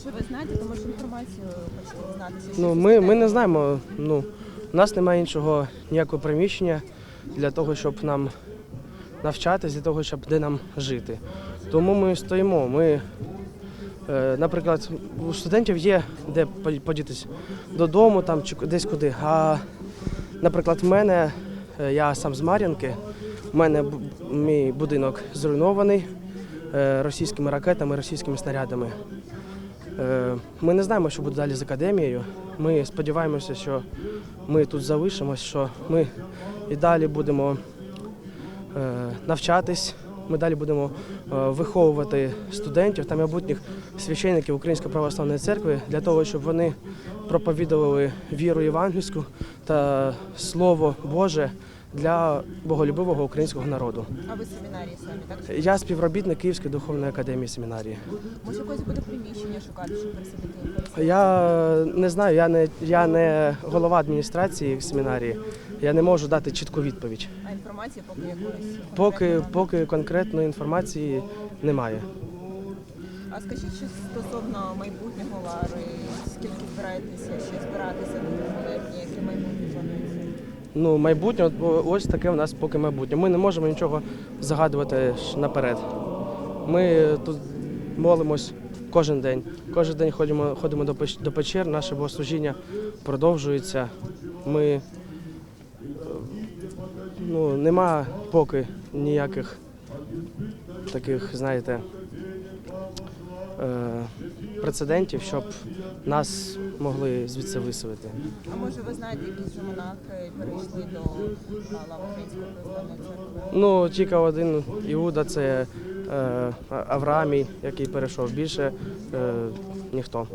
Що ви знаєте, тому що інформацію хочете дізнатися? що Ну, ми, ми не знаємо. Ну, у нас немає іншого ніякого приміщення для того, щоб нам навчатися, для того, щоб де нам жити. Тому ми стоїмо. Ми, е, наприклад, у студентів є де подітись додому там, чи десь куди. А, наприклад, в мене, е, я сам з Мар'їнки, у мене бу- мій будинок зруйнований е, російськими ракетами, російськими снарядами. Е, Ми не знаємо, що буде далі з академією. Ми сподіваємося, що ми тут залишимось, що ми і далі будемо е, навчатись. Ми далі будемо е, виховувати студентів та майбутніх священників Української православної церкви для того, щоб вони проповідували віру євангельську та слово Боже для боголюбивого українського народу. А ви семінарії самі, так? Я співробітник Київської духовної академії семінарії. Може, якось буде приміщення шукати, щоб пересадити? Я не знаю, я не, я не голова адміністрації семінарії. Я не можу дати чітку відповідь. А інформація поки якоїсь? Поки, поки конкретної інформації немає. А скажіть, що стосовно майбутнього Лари, скільки збираєтеся ще збиратися до молебні, яке майбутнє планується? Ну, майбутнє, ось таке в нас поки майбутнє. Ми не можемо нічого загадувати наперед. Ми тут молимось кожен день. Кожен день ходимо, ходимо до, печ- до печер, наше богослужіння продовжується. Ми е, ну, нема поки ніяких таких, знаєте, прецедентів, щоб нас могли звідси виселити. А може ви знаєте, які ж монахи перейшли до а, лав Української православної церкви? Ну, тільки один Іуда це е, Авраамій, який перейшов більше, е, ніхто.